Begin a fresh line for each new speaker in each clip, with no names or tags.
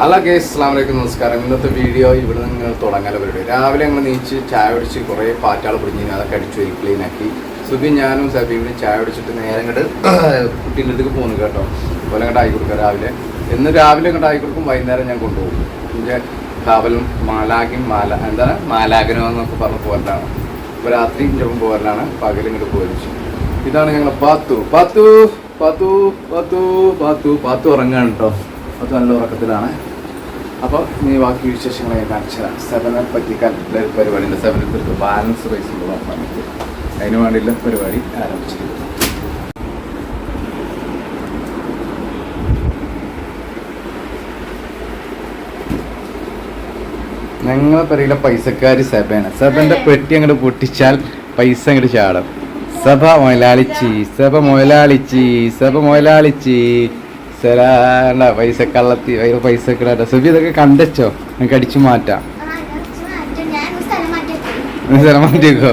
Hello guys അസ്ലാം വലൈക്കും നമസ്കാരം. ഇന്നത്തെ വീഡിയോ ഇവിടെ നിങ്ങൾ തുടങ്ങാൻ പരിപാടി. രാവിലെ ഞങ്ങൾ നീച്ച് ചായ പിടിച്ച് കുറേ പാറ്റാൾ പിടിഞ്ഞ് അതൊക്കെ അടിച്ചു വരി ക്ലീൻ ആക്കി. സുബി ഞാനും സബീബിനും ചായ പിടിച്ചിട്ട് നേരെ ഇങ്ങോട്ട് കുട്ടീന്റെ അടുത്തേക്ക് പോകുന്നു കേട്ടോ. അതുപോലെ ഇങ്ങോട്ട് ആയി കൊടുക്കുക രാവിലെ. എന്ന് രാവിലെ ഇങ്ങോട്ട് ആയി കൊടുക്കും വൈകുന്നേരം ഞാൻ കൊണ്ടുപോകും. എന്റെ കാവലും മാലാഗിൻ മാല എന്താണ് മാലാഗനോ എന്നൊക്കെ പറഞ്ഞ് പോരലാണ്. ഇപ്പോൾ രാത്രി ചിലപ്പം പോരലാണ് പകലും ഇങ്ങോട്ട് പോരിച്ചു ഇതാണ് ഞങ്ങൾ പാത്തു. പാത്തു പാത്തു പാത്തു പാത്തു പാത്തു ഉറങ്ങാണ് കേട്ടോ. അത് നല്ല ഉറക്കത്തിലാണ്. അപ്പോൾ നീ ബാക്കി വിശേഷങ്ങളെ ഞാൻ കാണിച്ചു തരാം. സെവനെ പറ്റിക്കാൻ ഒരു പരിപാടിയുണ്ട്. സെവനിൽ തീർക്ക് ബാലൻസ് പൈസ നോക്കാൻ വേണ്ടി അതിന് വേണ്ടിയുള്ള പരിപാടി ആരംഭിച്ചിട്ടുണ്ട് ഞങ്ങളെ പറയില്ല പൈസക്കാരി സഭയാണ്. സഭന്റെ പെട്ടി അങ്ങോട്ട് പൊട്ടിച്ചാൽ പൈസ അങ്ങോട്ട് ചാടും. സഭ മൊയലാളിച്ചി സഭ മൊയലാളിച്ചി സഭ മൊയലാളിച്ചി സലാണ്ട പൈസ കള്ളത്തി പൈസ കിടാട്ടോ സുബി ഇതൊക്കെ കണ്ടച്ചോ? നിനക്ക് അടിച്ചു മാറ്റാം. സ്ഥലം മാറ്റിക്കോ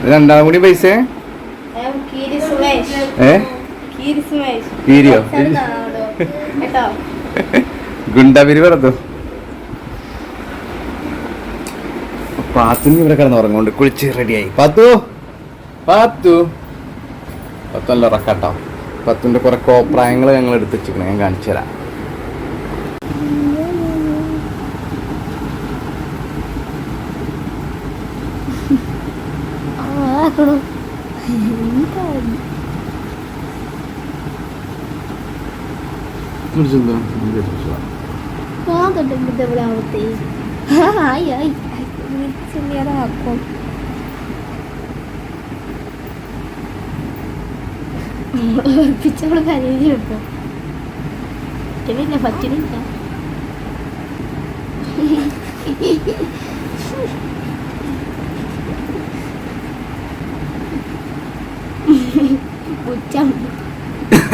ഇത് രണ്ടാം കൂടി പൈസ? ഏ? കീരിയോ? ഗുണ്ടാപിരി പറഞ്ഞു പാത്തുനി ഇവിടെ കിടന്ന് ഉറങ്ങുന്നുണ്ട്. കുളിച്ച് റെഡിയായി പാത്തു? പാത്തു? പത്തല്ല ഉറക്കാട്ടോ. പത്തുന്റെ കുറെ കോപ്രായങ്ങൾ ഞങ്ങൾ എടുത്ത് വെച്ചിരിക്കണം ഞാൻ കാണിച്ചു തരാം.
비처럼 다니지 뭐. 재밌네 버티는다. 못 참.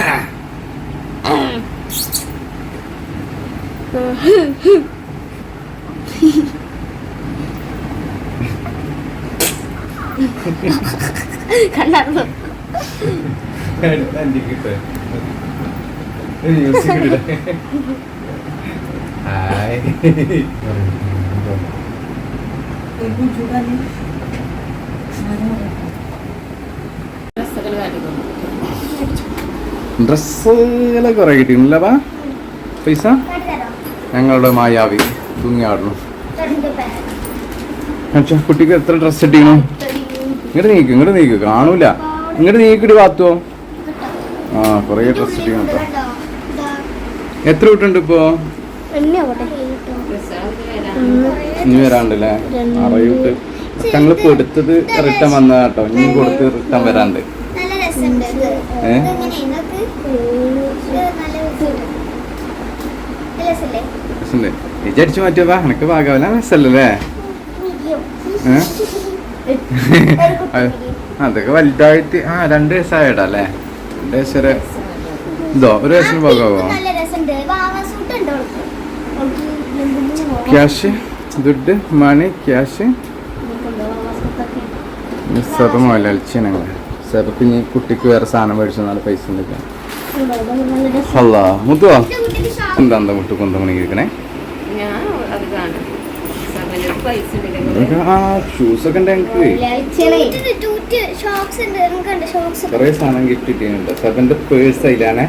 갈라서. കണ്ടാർന്നു
ഡ്രസ്സുകളെ കുറെ വാ പൈസ? ഞങ്ങളുടെ മായാവി തൂങ്ങിയാടുന്നു പക്ഷേ കുട്ടിക്ക് എത്ര ഡ്രസ്സ് ഇട്ടിക്കണു ഇങ്ങോട്ട് നീക്കും ഇങ്ങോട്ട് നീക്കും. കാണൂല. ഇങ്ങോട്ട് നീക്കിട്ട് പാത്തുവോ ആ കുറേ ഡ്രസ് ഇട്ടിക്കണം കേട്ടോ. എത്ര വിട്ടുണ്ട് ഇപ്പോ? ഇനി വരാണ്ടല്ലേ? അറിയൂട്ട് ഞങ്ങൾ കൊടുത്തത് റിട്ടേൺ വന്നതാ കേട്ടോ. ഇനി കൊടുത്ത് റിട്ടേൺ വരാണ്ട്. ഏ? വിചാരിച്ചു മാറ്റിയതാ എനക്ക് ഭാഗമല്ല രസല്ലേ. അതൊക്കെ വലുതായിട്ട് ആ രണ്ട് വയസ്സായിട്ടാ അല്ലേ രണ്ട് വയസ്സ് വരെ ഇതോ ഒരു
ആ,
ഭാഗമാവോ. ക്യാഷ് ദുഡ് മണി ക്യാഷ്. മിസ്സപ്പം മുതലളിച്ച് ഞങ്ങൾ ഇനി കുട്ടിക്ക് വേറെ സാധനം മേടിച്ചു നല്ല പൈസ ഉണ്ടെങ്കിൽ അല്ല മുത്തുവാ എന്താ എന്താ മുട്ട് കൊന്തമണി ഇരിക്കണേ
ഞാൻ അത് കാണും സമയം പൈസ
ഇതൊക്കെ ആ ഷൂസ് ഒക്കെ ഉണ്ട് ഞങ്ങൾക്ക്? കുറേ സാധനം കിട്ടിയിട്ടുണ്ട്. സെവന്റെ പേഴ്സ് അതിലാണ്.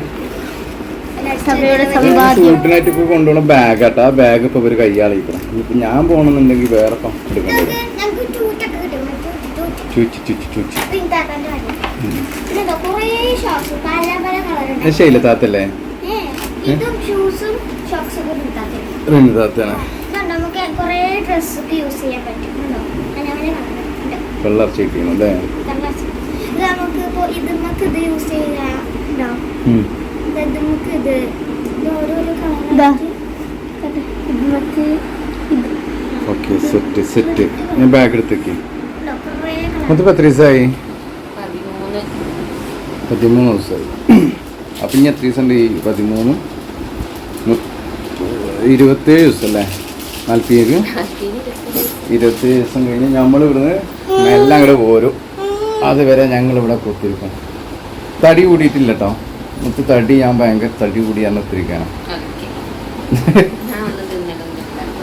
ഇപ്പൊ കൊണ്ടുപോണ ബാഗ് ആട്ടോ. ആ ബാഗ് ഇപ്പൊ ഇവർ കയ്യാളിക്കണം ഇപ്പൊ ഞാൻ പോണെന്നുണ്ടെങ്കിൽ വേറെ എടുക്കേണ്ടി വരും.
ഞങ്ങൾക്ക് തൂറ്റൊക്കെ കിട്ടും. തൂറ്റ്, കുറേ ഡ്രസ്സൊക്കെ യൂസ് ചെയ്യാൻ പറ്റും അങ്ങനെ
കിട്ടിക്കണം അല്ലേ
ഇത് നമുക്ക് ഇപ്പോൾ ഇത് നമുക്ക് ഇത് യൂസ് ചെയ്യാം. ഇത് നമുക്ക് ഇത്. ഓരോരോ. കളർ
നമുക്ക്
ഓക്കെ സെറ്റ് സെറ്റ് ഞാൻ ബാഗ് എടുത്തേക്ക്.
കളർ
ദിവസമായി?
പതിമൂന്ന്.
ദിവസമായി. അപ്പം ഇനി എത്ര ദിവസം ഉണ്ട് ഈ പതിമൂന്ന്? ഇരുപത്തേഴ് ദിവസം അല്ലേ നാൽപ്പത്തേക്ക് ഇരുപത്തി ദിവസം കഴിഞ്ഞ് നമ്മൾ ഇവിടുന്ന് എല്ലാം അങ്ങോട്ട് പോരും. അതുവരെ ഞങ്ങൾ ഇവിടെ കുത്തിരിക്കും തടി കൂടിയിട്ടില്ല കേട്ടോ മുത്ത് തടി ഞാൻ ഭയങ്കര തടി കൂടിയാണ് ഒത്തിരിക്കണം.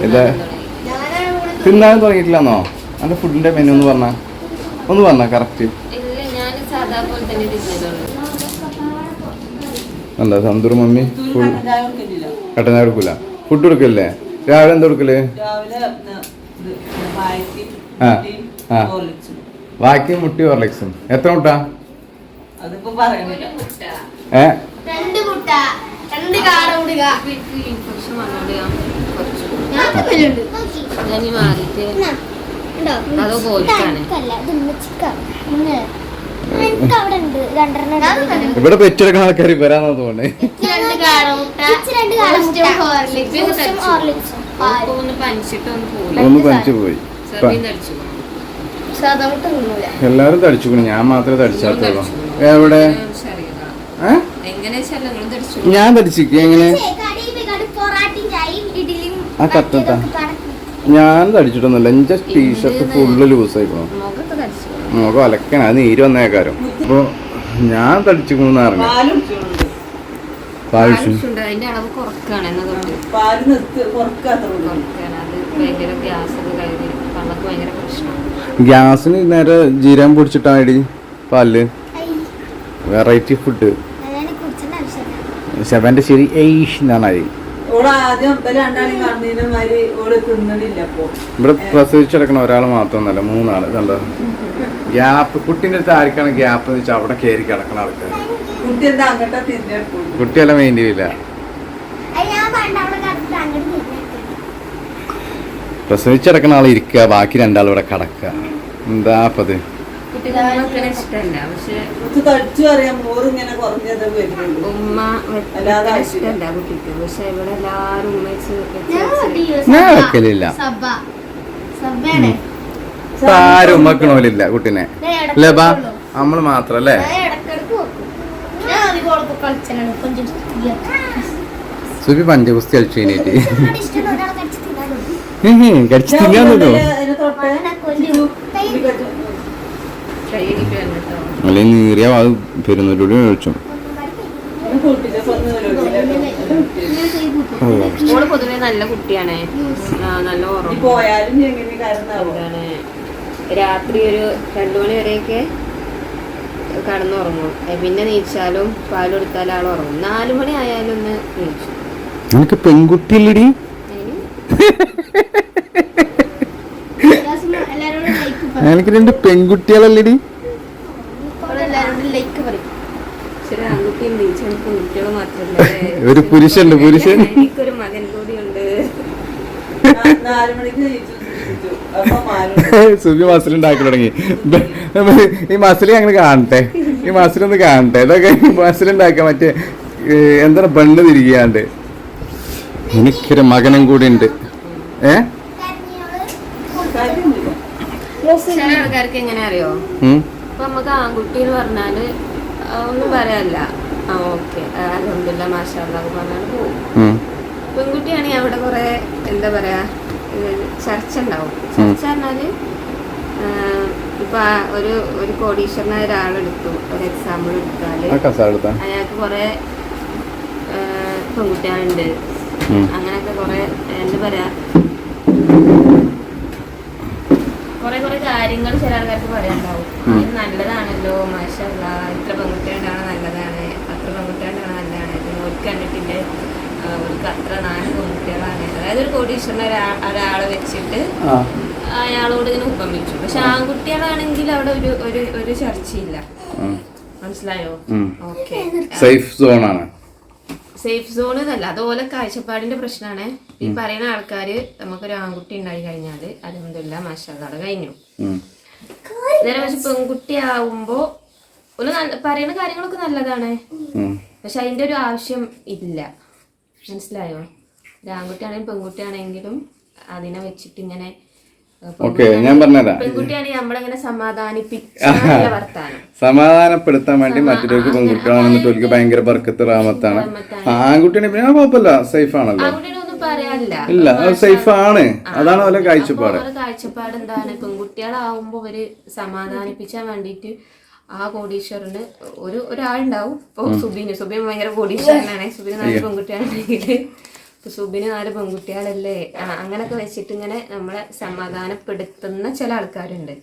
ഇല്ല.
തിന്നാൻ തുടങ്ങി.
തിന്നാൻ തുടങ്ങിയിട്ടില്ലെന്നോ? അതിന്റെ ഫുഡിന്റെ മെനു ഒന്ന് പറഞ്ഞ. ഒന്ന് പറഞ്ഞ കറക്റ്റ് എന്താ സന്തൂർ മമ്മി? ഫുൾ
ചായ കൊടുക്കുന്നില്ല
കട്ടന കൊടുക്കൂല? ഫുഡ് കൊടുക്കല്ലേ രാവിലെ എന്ത്
കൊടുക്കൽ?
ബാക്കി മുട്ടി ഓർലെക്സും എത്ര മുട്ടാ? ഏ? ഇവിടെ പെറ്റെടുക്കുന്ന ആൾക്കാർ വരാന്നാ തോന്നേ
ഒന്ന്
പനിച്ചു പോയി. എല്ലാരും തടിച്ചുക്കണു ഞാൻ മാത്രമേ തടിച്ചാത്തുള്ളൂ. എവിടെ?
തടിച്ചു
ഞാൻ തടിച്ചിക്ക എങ്ങനെ? ആ കത്തത്താ.
മറ്റേതൊക്കെ
ഞാൻ തടിച്ചിട്ടൊന്നുമില്ല. എന്റെ ടീഷർട്ട് ഫുള്ള് ലൂസായിക്കണു
തടിച്ചു
മുഖം അലക്കണ. അത് നീര് വന്നേക്കാരും. അപ്പൊ ഞാൻ തടിച്ചിക്കണെന്ന് അറിഞ്ഞു
ആവശ്യമുണ്ട് അതിന്റെ അളവ് കുറക്കാണ് എന്നതുകൊണ്ട്.
പാൽ നിർത്തി കുറക്കാത്ര
കുറക്കാണ്. ഭയങ്കര ഗ്യാസ് ഒക്കെ കയറി പള്ളക്ക് ഭയങ്കര പ്രശ്നമാണ്.
ഗ്യാസിന് നേരെ ജീരകം പൊടിച്ചിട്ടാ ഇടി
പാൽ
വെറൈറ്റി ഫുഡ്. ശവന്റെ ശരി ഏയ്ഷ് എന്നാണ് ഇവിടെ പ്രസവിച്ചെടുക്കണ ഒരാൾ മാത്രമൊന്നല്ല മൂന്നാൾ. കണ്ടോ ഗ്യാപ്പ് കുട്ടീന്റെ അടുത്ത് ആർക്കാണ് ഗ്യാപ്പ് എന്ന് വെച്ചാൽ അവിടെ കയറി കിടക്കണ ആൾക്കാർ കുട്ടിയെല്ലാം മെയിന്റെ ചെയ്യില്ല പ്രസവിച്ചെടുക്കണ ആൾ ഇരിക്കുക ബാക്കി രണ്ടാളും ഇവിടെ കിടക്കുക എന്താ അപ്പത്?
ഞാൻ.
വെക്കലില്ല. ആരും ഉമ്മക്കണോലില്ല കുട്ടിനെ. അല്ലേ ബാ നമ്മൾ മാത്രല്ലേ
ഞാൻ അധികം കുസ്തി
സുബി കളിച്ചു കഴിഞ്ഞിട്ട്
കടിച്ച്
തിന്നാൻ അല്ലെങ്കിൽ നീറിയ അത് പെരുന്നൂരോട് കഴിച്ചു
ഓൾ പൊതുവെ നല്ല കുട്ടിയാണ്. നല്ല ഓർമ്മ രാത്രി ഒരു രണ്ടു മണി വരെയൊക്കെ കടന്നുറങ്ങും. പിന്നെ നീച്ചാലും പാൽ കൊടുത്താൽ ആൾ ഉറങ്ങും. നാലു മണി ആയാലും ഒന്ന് നീച്ചു.
നിനക്ക് പെൺകുട്ടിയില്ലടി. എനിക്ക് രണ്ട് പെൺകുട്ടികളല്ലടി. ഒരു പുരുഷനുണ്ട്, പുരുഷൻ.
എനിക്കൊരു മകൻ കൂടിയുണ്ട്.
നാല് മണിക്ക് ജയിച്ചു മസിൽ ഉണ്ടാക്കി
സുബി തുടങ്ങി ഈ മസിൽ ഞങ്ങൾ കാണട്ടെ. ഈ മസിലൊന്ന് കാണട്ടെ. ഇതൊക്കെ മസിലുണ്ടാക്കാൻ മറ്റേ എന്താ എന്താണ് ബണ്ണ് തിരികാണ്ട് എനിക്കൊരു മകനും കൂടി ഉണ്ട്. ഏ?
ചില ആൾക്കാർക്ക് എങ്ങനെ അറിയോ. ഇപ്പൊ നമുക്ക് ആൺകുട്ടി എന്ന് പറഞ്ഞാൽ ഒന്നും പറയാല്ല ആ ഓക്കെ. അലഹമില്ല മാഷാന്നൊക്കെ പറഞ്ഞാൽ പോകും
ഉം.
പെൺകുട്ടിയാണെങ്കിൽ അവിടെ കുറെ എന്താ പറയാ ചർച്ച ഉണ്ടാവും ചർച്ച പറഞ്ഞാൽ ഇപ്പൊ ഒരു ഒരു കോടീശ്വരനായ ഒരാളെടുത്തു. ഒരു എക്സാമ്പിൾ
എടുത്താൽ.
അയാൾക്ക് കുറെ പെൺകുട്ടികളുണ്ട്. അങ്ങനെയൊക്കെ കുറെ എന്താ പറയാ കുറെ കുറെ കാര്യങ്ങൾ ചില ആൾക്കാർക്ക് പറയാനുണ്ടാവും. അത് നല്ലതാണല്ലോ മാഷല്ല ഇത്ര പെൺകുട്ടികളുണ്ടാണ് നല്ലതാണ്. അത്ര പെൺകുട്ടികളുണ്ടാണ് നല്ലതാണ്. ഒരു കണ്ടിട്ടില്ല. അവർക്ക് അത്ര നാല് പെൺകുട്ടികളാണ് അതായത് ഒരു കോടീശ്വരനെ ഒരാളെ വെച്ചിട്ട് അയാളോട് ഇങ്ങനെ ഉപമിച്ചു. പക്ഷെ ആൺകുട്ടികളാണെങ്കിൽ അവിടെ ഒരു ഒരു ഒരു ചർച്ചയില്ല. മനസ്സിലായോ. ഓക്കെ.
സേഫ് സോണാണ്.
സേഫ് സോൺ എന്നല്ല അതുപോലെ കാഴ്ചപ്പാടിന്റെ പ്രശ്നമാണ് ഈ പറയുന്ന ആൾക്കാര് നമുക്കൊരു ആൺകുട്ടി ഉണ്ടായി കഴിഞ്ഞാൽ അലഹമില്ല മാഷാദാടെ കഴിഞ്ഞു. നേരെ പക്ഷെ പെൺകുട്ടി ആവുമ്പോ ഒരു പറയുന്ന കാര്യങ്ങളൊക്കെ നല്ലതാണ്. പക്ഷെ അതിന്റെ ഒരു ആവശ്യം ഇല്ല. മനസ്സിലായോ? ആൺകുട്ടിയാണെങ്കിലും പെൺകുട്ടിയാണെങ്കിലും അതിനെ വെച്ചിട്ട് ഇങ്ങനെ
ഓക്കേ, ഞാൻ സമാധാനപ്പെടുത്താൻ വേണ്ടി മറ്റൊരു പെൺകുട്ടികളാണെന്നിട്ട് ചോദിക്കുക ഭയങ്കര ബർക്കത്ത് റാമത്താണ്. ആൺകുട്ടിയാണെങ്കിൽ പിന്നെ കുഴപ്പമില്ല സേഫ് ആണല്ലോ. ഇല്ല അത് സേഫ് ആണ്. അതാണ് അവരുടെ കാഴ്ചപ്പാട്.
കാഴ്ചപ്പാട് എന്താണ്? പെൺകുട്ടികളാവുമ്പോ അവർ സമാധാനിപ്പിച്ചാൻ വേണ്ടിയിട്ട് ആ കോടീശ്വരന് ഒരു ഒരാളുണ്ടാവും. ഇപ്പൊ സുബിന്. സുബിൻ ഭയങ്കര കോടീശ്വരനാണ്. സുബിന് നാല് പെൺകുട്ടിയാണെങ്കിൽ ഇപ്പൊ സുബിന് നാല് പെൺകുട്ടികളല്ലേ? അങ്ങനൊക്കെ വെച്ചിട്ട് ഇങ്ങനെ നമ്മളെ സമാധാനപ്പെടുത്തുന്ന ചില ആൾക്കാരുണ്ട്.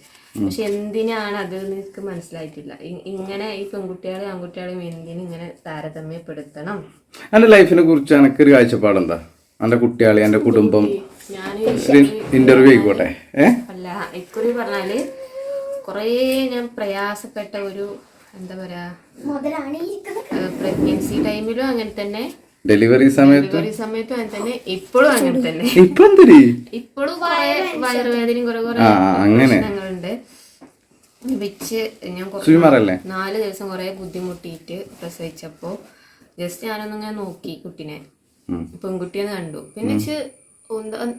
പക്ഷെ എന്തിനാണ് അത് എനിക്ക് മനസ്സിലായിട്ടില്ല. ഇങ്ങനെ ഈ പെൺകുട്ടികളെ ആൺകുട്ടികളെയും എന്തിനും ഇങ്ങനെ താരതമ്യപ്പെടുത്തണം?
എന്റെ ലൈഫിനെ കുറിച്ച് എനിക്ക് ഒരു കാഴ്ചപ്പാടെന്താ? എന്റെ കുട്ടികളെ എന്റെ കുടുംബം?
ഞാൻ
ഇന്റർവ്യൂ ആയിക്കോട്ടെ.
അല്ല ഇക്കുറി പറഞ്ഞാൽ കുറേ ഞാൻ പ്രയാസപ്പെട്ട ഒരു എന്താ പറയാ പ്രഗ്നൻസി ടൈമിലും അങ്ങനെ തന്നെ.
ഡെലിവറി സമയത്ത്?
ഡെലിവറി സമയത്തും അങ്ങനെ തന്നെ. ഇപ്പോഴും അങ്ങനെ തന്നെ. ഇപ്പോഴും കുറെ വയറുവേദനയും കുറെ കുറെ. പ്രശ്നങ്ങളുണ്ട്. വെച്ച് ഞാൻ നാല് ദിവസം കുറെ ബുദ്ധിമുട്ടിയിട്ട് പ്രസവിച്ചപ്പോ ജസ്റ്റ് ഞാനൊന്നിങ്ങനെ നോക്കി കുട്ടിനെ. പെൺകുട്ടിയെന്ന് കണ്ടു. പിന്നെ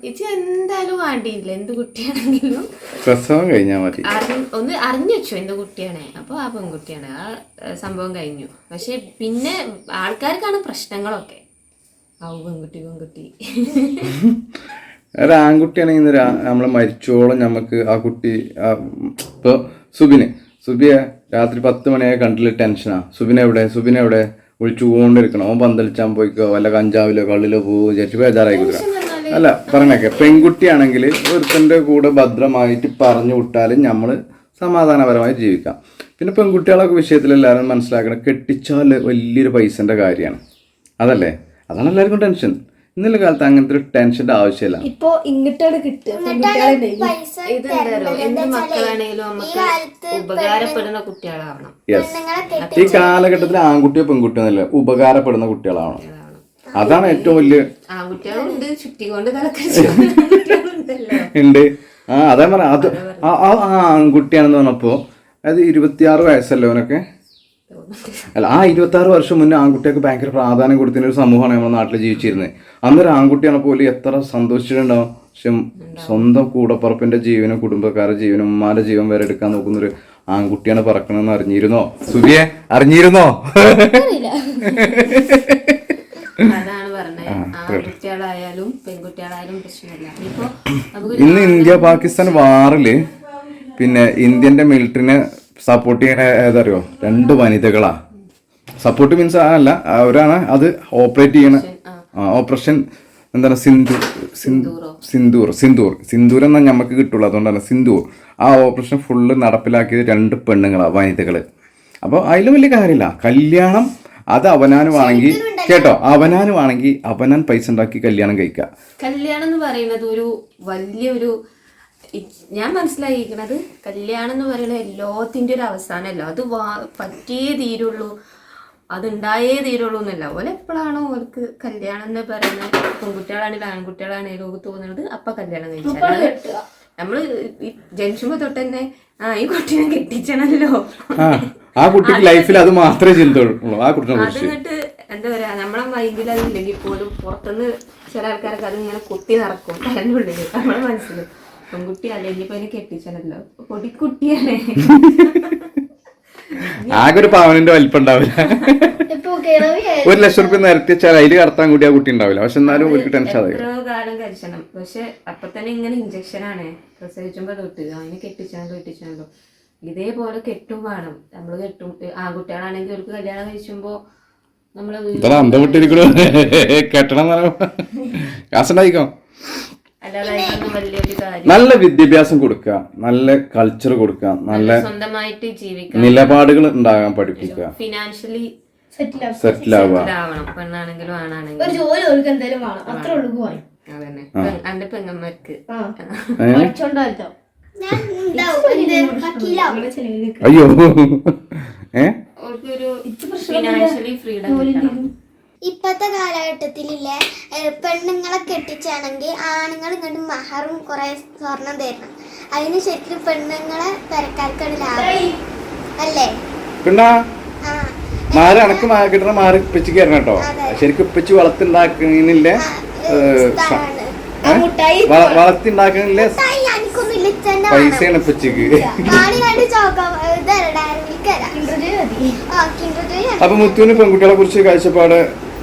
ഇച്ച് എന്തായാലും വേണ്ടിയില്ല എന്ത് കുട്ടിയാണെങ്കിലും.
പ്രസവം കഴിഞ്ഞാൽ മതി.
ഒന്ന് അറിഞ്ഞു വെച്ചു എന്റെ കുട്ടിയാണ്. അപ്പോൾ ആ പെൺകുട്ടിയാണ്. ആ സംഭവം കഴിഞ്ഞു. പക്ഷെ പിന്നെ ആൾക്കാർക്കാണ് പ്രശ്നങ്ങളൊക്കെ. ഔ പെൺകുട്ടി പെൺകുട്ടി.
ഒരു ആൺകുട്ടിയാണെങ്കിൽ നമ്മളെ മരിച്ചോളം നമുക്ക് ആ കുട്ടി ആ, ഇപ്പൊ സുബിന്. സുബിയെ രാത്രി പത്ത് മണിയായ കണ്ടില്ല ടെൻഷനാ. സുബിനെ എവിടെ? സുബിനെ എവിടെ? വിളിച്ചുകൊണ്ടിരിക്കണം അവൻ പന്തളിച്ചാൻ പോയിക്കോ? വല്ല കഞ്ചാവിലോ കള്ളിലോ പോവോ? വിചാരിച്ച് ബേജാറായി കുതിര അല്ല പറഞ്ഞേക്കെ. പെൺകുട്ടിയാണെങ്കിൽ ഒരുത്തന്റെ കൂടെ ഭദ്രമായിട്ട് പറഞ്ഞു വിട്ടാലും നമ്മൾ സമാധാനപരമായി ജീവിക്കാം. പിന്നെ പെൺകുട്ടികളൊക്കെ വിഷയത്തിൽ എല്ലാവരും മനസ്സിലാക്കണം കെട്ടിച്ചാൽ വലിയൊരു പൈസന്റെ കാര്യമാണ്. അതല്ലേ? അതാണ് എല്ലാവർക്കും ടെൻഷൻ. ഇന്നലെ കാലത്ത് അങ്ങനത്തെ ഒരു ടെൻഷന്റെ ആവശ്യമില്ല.
ഇപ്പൊ ഇങ്ങോട്ടാണ് കിട്ടുക.
കുട്ടികളാവണം.
ഈ കാലഘട്ടത്തിൽ ആൺകുട്ടിയോ പെൺകുട്ടിയോ എന്നല്ല ഉപകാരപ്പെടുന്ന കുട്ടികളാണ് അതാണ് ഏറ്റവും വലിയ ഉണ്ട്. ആ അതേ പറ അത് ആ ആൺകുട്ടിയാണെന്ന് പറഞ്ഞപ്പോ അത് ഇരുപത്തിയാറ് വയസ്സല്ലേ അവനൊക്കെ? അല്ല ആ ഇരുപത്തി ആറ് വർഷം മുന്നേ ആൺകുട്ടിയൊക്കെ ഭയങ്കര പ്രാധാന്യം കൊടുത്തിരുന്ന ഒരു സമൂഹമാണ് നമ്മുടെ നാട്ടിൽ ജീവിച്ചിരുന്നത്. അന്നൊരു ആൺകുട്ടിയാണ് പോലും എത്ര സന്തോഷിച്ചിട്ടുണ്ടാവും. പക്ഷെ സ്വന്തം കൂടപ്പറപ്പിന്റെ ജീവനും കുടുംബക്കാരുടെ ജീവനും ഉമ്മാരുടെ ജീവൻ വരെ എടുക്കാൻ നോക്കുന്ന ഒരു ആൺകുട്ടിയാണ് പറക്കണമെന്ന് അറിഞ്ഞിരുന്നോ? സുബിയെ അറിഞ്ഞിരുന്നോ?
അതാണ് പറഞ്ഞത് ആൺകുട്ടികളായാലും പെൺകുട്ടികളായാലും പ്രശ്നമില്ല.
ഇന്ന് ഇന്ത്യ പാകിസ്ഥാൻ വാറിൽ പിന്നെ ഇന്ത്യന്റെ മിലിറ്ററിനെ സപ്പോർട്ട് ചെയ്യണ ഏതറിയോ? രണ്ട് വനിതകളാ. സപ്പോർട്ട് മീൻസ് അല്ല അവരാണ് അത് ഓപ്പറേറ്റ് ചെയ്യണ ഓപ്പറേഷൻ എന്താണ്? സിന്ധു സിന്ധൂർ സിന്ധൂർ സിന്ധൂർ എന്നാൽ നമുക്ക് കിട്ടുള്ളൂ അതുകൊണ്ടാണ് സിന്ധൂർ ആ ഓപ്പറേഷൻ ഫുള്ള് നടപ്പിലാക്കിയത് രണ്ട് പെണ്ണുങ്ങളാണ് വനിതകൾ. അപ്പോൾ അതിലും വലിയ കാര്യമില്ല. കല്യാണം അത് അവനാനുവാണെങ്കിൽ കേട്ടോ അവനാനുവാണെങ്കിൽ അവനാൻ പൈസ ഉണ്ടാക്കി കല്യാണം കഴിക്കുക.
കല്യാണം എന്ന് പറയുന്നത് ഒരു വലിയൊരു ഞാൻ മനസ്സിലായിരിക്കുന്നത് കല്യാണം എന്ന് പറയുന്നത് എല്ലാത്തിന്റെ ഒരു അവസാനമല്ല. അത് വാ പറ്റിയേ തീരുള്ളൂ. അതുണ്ടായേ തീരുള്ളൂ എന്നല്ല. ഓലെ എപ്പോഴാണോ ഓർക്ക് കല്യാണം എന്ന് പറയുന്നത് പെൺകുട്ടികളാണെങ്കിലും ആൺകുട്ടികളാണെങ്കിലും ഓർക്ക് തോന്നുന്നത് അപ്പൊ കല്യാണം കഴിച്ചാൽ നമ്മൾ ജനിച്ചുമ്പോൾ തൊട്ടന്നെ തൊട്ട് തന്നെ ആ ഈ കുട്ടീനെ കെട്ടിച്ചണല്ലോ.
ആ കുട്ടിക്ക് ലൈഫിൽ അത് മാത്രമേ ചിന്തയുള്ളൂ ആ കുട്ടിനെ കുറിച്ച്
എന്താ പറയാ നമ്മളെ മൈൻഡിൽ അതില്ലെങ്കിൽ പോലും പുറത്തുനിന്ന് ചില ആൾക്കാരൊക്കെ അത് ഇങ്ങനെ കുത്തി നടക്കും. തലന്റെ ഉള്ളിൽ നമ്മളെ മനസ്സിൽ പെൺകുട്ടി അല്ലെങ്കിൽ ഇപ്പൊ എനിക്ക് കെട്ടിച്ചനല്ലോ പൊടിക്കുട്ടിയാണ്.
ആകെ ഒരു പാവനന്റെ വലിപ്പം ഉണ്ടാവില്ല ഒരു ലക്ഷം റുപ്യ നിരത്തി വെച്ചാൽ അതിൽ കടത്താൻ കൂടി ആ കുട്ടി ഉണ്ടാവില്ല. പക്ഷെ എന്നാലും ഒരു ടെൻഷൻ
കാലം കഴിച്ചണം പക്ഷെ അപ്പൊ തന്നെ ഇങ്ങനെ ഇഞ്ചക്ഷൻ ആണ്. പ്രസവിച്ചുമ്പോ തൊട്ട്. അതിനെ കെട്ടിച്ചാലോ കെട്ടിച്ചാലോ. ഇതേപോലെ കെട്ടും വേണം. നമ്മൾ കെട്ടും ആൺകുട്ടികളാണെങ്കിൽ അവർക്ക് കല്യാണം കഴിച്ചുമ്പോ നമ്മളെ
ഇത്ര അന്തം വിട്ടിരിക്കണു കെട്ടണം കാസുണ്ടായിക്കോ
അല്ലാതെ അതിനൊന്നും വലിയൊരു കാര്യം
നല്ല വിദ്യാഭ്യാസം കൊടുക്കുക നല്ല കൾച്ചർ കൊടുക്കുക നല്ല
സ്വന്തമായിട്ട് ജീവിക്കാൻ
നിലപാടുകൾ ഉണ്ടാകാൻ പഠിപ്പിക്കുക.
ഫിനാൻഷ്യലി
സെറ്റിൽ ആവും
സെറ്റിൽ ആവുക.
പെണ്ണാണെങ്കിലും
ഒരു
ആണാണെങ്കിലും
ജോലി അവർക്ക് എന്തായാലും വേണം. അത്ര ഉള്ളു പോയി
അതന്നെ. എന്റെ പെങ്ങന്മാർക്ക്.
ആ.
അയ്യോ.
ഇപ്പത്തെ കാലഘട്ടത്തിലില്ലേ പെണ്ണുങ്ങളെ കെട്ടിച്ചാണെങ്കിൽ ആണുങ്ങൾ ഇങ്ങോട്ട് മഹറും കുറെ സ്വർണം തരണം. അതിന് ശരിക്കും പെണ്ണുങ്ങളെ പെരക്കാർക്കാണ് ലാഭം. അല്ലേ?
മാറി അനക്ക് മാ- കിട്ടണ മാറി ഇപ്പച്ചിക്ക് തരണം കേട്ടോ. ശരിക്കും ഇപ്പച്ചി വളർത്തുണ്ടാക്കണില്ലേ? വളർത്തിണ്ടാക്കണില്ലേ? പൈസയാണ് അപ്പൊ മുത്തുവിന് പെൺകുട്ടികളെ കുറിച്ച് കാഴ്ചപ്പാട്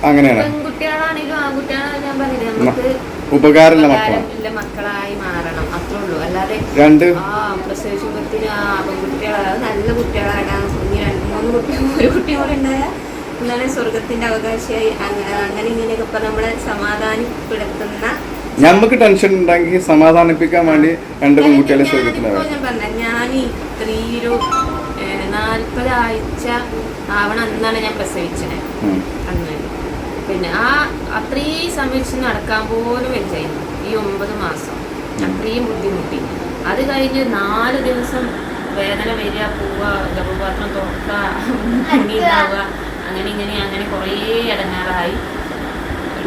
അങ്ങനെയാണ്.
ഉപകാരമില്ല മക്കളായി മാറണം. അത്രേ ഉള്ളൂ. അല്ലാതെ
രണ്ട്.
നല്ല കുട്ടികളാണ്. ഇനി രണ്ട് മൂന്ന് ഒരു കൂടെ ഉണ്ടായാൽ സ്വർഗത്തിന്റെ അവകാശിയായി. അങ്ങനെ ഇങ്ങനെയൊക്കെ നമ്മളെ സമാധാനപ്പെടുത്തുന്ന
ഞമ്മക്ക് ടെൻഷൻ ഉണ്ടെങ്കിൽ സമാധാനിപ്പിക്കാൻ വേണ്ടി രണ്ട് പെൺകുട്ടികളെ
ശ്രമിക്കുന്നത് ഞാൻ ഇത്രയൊരു നാൽപ്പത് ആഴ്ച ആവണം അന്നാണ് ഞാൻ പ്രസവിച്ചത്. അന്ന്. പിന്നെ ആ അത്രയും സമയത്ത് നടക്കാൻ പോലും വെച്ചായിരുന്നു ഈ ഒമ്പത് മാസം. അത്രയും ബുദ്ധിമുട്ടി. അത് കഴിഞ്ഞ് നാല് ദിവസം വേദന വരിക പോവുക ഗർഭപാത്രം തുറക്കുക ഉണ്ടാവുക അങ്ങനെ ഇങ്ങനെ അങ്ങനെ കുറേ ഇടങ്ങാറായി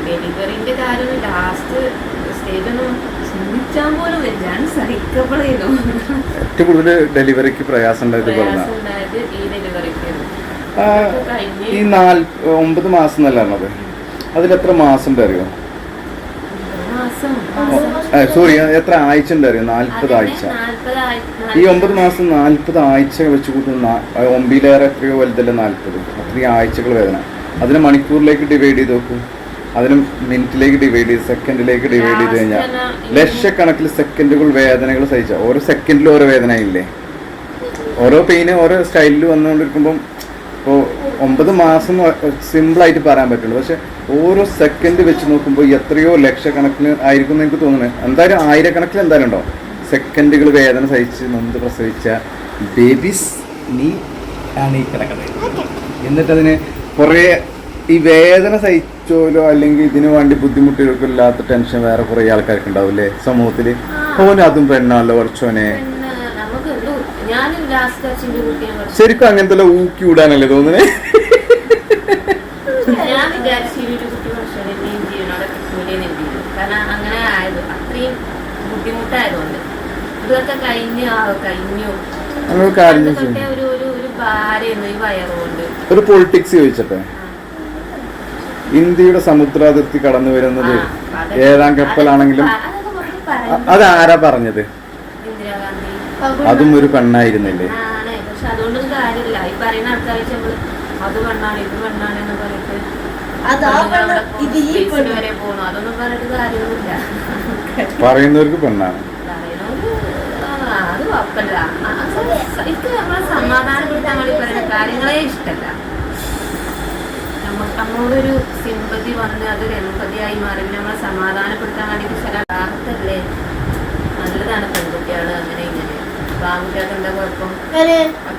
ഡെലിവറിന്റെ കാര്യം ലാസ്റ്റ് സ്റ്റേജൊന്നും ചിന്തിച്ചാൽ പോലും ഞാൻ സഹിക്കപ്പെടുന്നു
ഏറ്റവും കൂടുതൽ ഡെലിവറിക്ക് പ്രയാസം ഉണ്ടായത് പറഞ്ഞ
പ്രയാസം ഉണ്ടായത് ഈ ഡെലിവറിക്ക്.
ഈ നാല് ഒമ്പത് മാസം എന്നല്ല പറഞ്ഞത് അതിലെത്ര മാസം ഉണ്ട് അറിയോ
മാസം
സോറി എത്ര ആഴ്ച ഉണ്ട് അറിയോ നാല്പത് ആഴ്ച. ഈ ഒമ്പത് മാസം നാല്പത് ആഴ്ച വെച്ച് കൂട്ടുന്ന ഒമ്പതിലേറെ എത്രയോ വലുതല്ല നാല്പത് അത്രയും ആഴ്ചകൾ വേദന. അതിനെ മണിക്കൂറിലേക്ക് ഡിവൈഡ് ചെയ്ത് നോക്കൂ. അതിന് മിനിറ്റിലേക്ക് ഡിവൈഡ് ചെയ്ത് സെക്കൻഡിലേക്ക് ഡിവൈഡ് ചെയ്ത് കഴിഞ്ഞാൽ ലക്ഷക്കണക്കിൽ സെക്കൻഡുകൾ വേദനകൾ സഹിച്ച. ഓരോ സെക്കൻഡിലും ഓരോ വേദന ഇല്ലേ ഓരോ പെയിന് ഓരോ സ്റ്റൈലിൽ വന്നുകൊണ്ടിരിക്കുമ്പം ഇപ്പോൾ ഒമ്പത് മാസം സിമ്പിളായിട്ട് പറയാൻ പറ്റുള്ളൂ പക്ഷെ ഓരോ സെക്കൻഡ് വെച്ച് നോക്കുമ്പോൾ എത്രയോ ലക്ഷക്കണക്കിന് ആയിരിക്കും എന്ന് എനിക്ക് തോന്നുന്നത് എന്തായാലും ആയിരക്കണക്കിന് എന്തായാലും ഉണ്ടോ? സെക്കൻഡുകൾ വേദന സഹിച്ച് നൊന്ത് പ്രസവിച്ച ബേബീസ് നീ ആണ് ഈ കിടക്കുന്നത്. എന്നിട്ടതിന് കുറേ ഈ വേദന സഹിച്ചോലോ അല്ലെങ്കിൽ ഇതിനു വേണ്ടി ബുദ്ധിമുട്ടുകൾക്കോ ഇല്ലാത്ത ടെൻഷൻ വേറെ കുറെ ആൾക്കാർക്ക് ഉണ്ടാവില്ലേ സമൂഹത്തിൽ ഓന് അതും പെണ്ണാണല്ലോ കുറച്ചോനെ ശരിക്കും അങ്ങനത്തെ ഊക്കി വിടാനല്ലേ തോന്നുന്നേ?
ഞാൻ വിചാരിച്ചു ഒരു കുട്ടി കിട്ടൂലേന്ന് കാരണം അങ്ങനെ ആയത് അത്രയും ബുദ്ധിമുട്ടായതുകൊണ്ട്. ഇതൊക്കെ കഴിഞ്ഞ് കഴിഞ്ഞു.
നമ്മൾ കാര്യം
പണ്ട് തൊട്ടേ
ചോദിച്ചു
ഒരു ഒരു ഒരു വയറുകൊണ്ട്.
ഒരു പൊളിറ്റിക്സ് ചോദിച്ചട്ടെ? ഇന്ത്യയുടെ സമുദ്രാതിർത്തി കടന്നു വരുന്നത്
ഏഴാം
ഏതാം കപ്പലാണെങ്കിലും അത് ആരാ പറഞ്ഞത്? അതും ഒരു
കണ്ണായിരുന്നില്ലേ
പറയുന്നവർക്ക് പെണ്ണാണ്.
പറയുന്നവര് അത് കുഴപ്പമില്ല. ആ, സ- എനിക്ക് നമ്മളെ സമാധാനപ്പെടുത്താൻ വേണ്ടി പറയുന്ന കാര്യങ്ങളെ ഇഷ്ടമല്ല നമുക്ക് നമ്മളോടൊരു സിമ്പതി വന്ന് അതൊരു എമ്പതിയായി മാറി നമ്മളെ സമാധാനപ്പെടുത്താൻ വേണ്ടി ചില റാഹത്തല്ലേ നല്ലതാണ് പെൺകുട്ടികൾ അങ്ങനെ ഇങ്ങനെ. ആൺകുട്ടികൾക്ക് എന്താ കുഴപ്പം?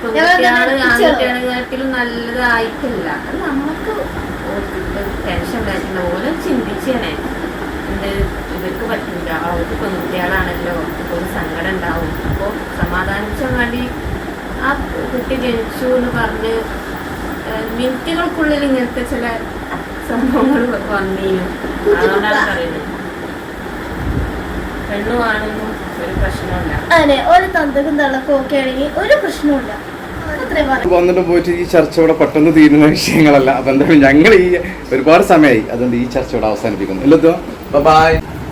പെൺകുട്ടികൾ
ആൺകുട്ടികളെക്കാട്ടിലും നല്ലതായിട്ടില്ല. അത് നമുക്ക് ടെൻഷൻ ഉണ്ടായിട്ടുണ്ട് ഓരോ ചിന്തിച്ചേനെ. എന്ത് ഇവർക്ക് പറ്റില്ല. അവർക്ക് പെൺകുട്ടികളാണല്ലോ. ഒരു സങ്കടം ഉണ്ടാവും. അപ്പോൾ സമാധാനിച്ചാൻ വേണ്ടി ആ കുട്ടി ജനിച്ചു എന്ന് പറഞ്ഞ് മിനിറ്റുകൾക്കുള്ളിൽ ഇങ്ങനത്തെ ചില സംഭവങ്ങൾ വന്നീനു അതുകൊണ്ടാണ് പറയുന്നത്. പെണ്ണുമാണെന്നും ഒരു പ്രശ്നമില്ല
അതെ ഒരു തന്തക്കും തള്ളക്കും ഒക്കെ ആണെങ്കിൽ ഒരു പ്രശ്നവുമില്ല. അത്രേ പറയാം
വന്നിട്ട് പോയിട്ട് ഈ ചർച്ച ഇവിടെ പെട്ടെന്ന് തീരുന്ന വിഷയങ്ങളല്ല. അപ്പൊ എന്തായാലും ഞങ്ങൾ ഈ ഒരുപാട് സമയമായി. അതുകൊണ്ട് ഈ ചർച്ച ഇവിടെ അവസാനിപ്പിക്കുന്നു. ഇല്ലത്തോ? ബൈ